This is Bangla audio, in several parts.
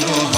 ফুল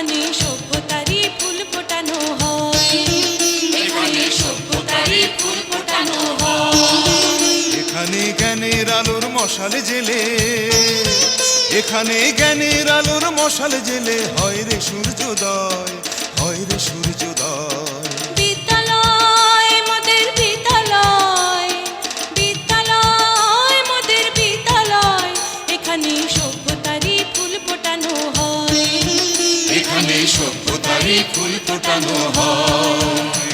এখানে সভ্যতারই ফুল ফোটানো হয়। এখানে সভ্যতারই ফুল ফোটানো হয়। এখানে জ্ঞানের আলোর মশাল জেলে এখানে জ্ঞানের আলোর মশাল জেলে হয় রে সূর্যোদয় হয় রে সূর্যোদয়। বিদ্যালয় মোদের বিদ্যালয় বিদ্যালয় মোদের বিদ্যালয় এখানে সভ্যতারই ফুল ফোটানো সভ্যতারই ফুল তোটানো হয়।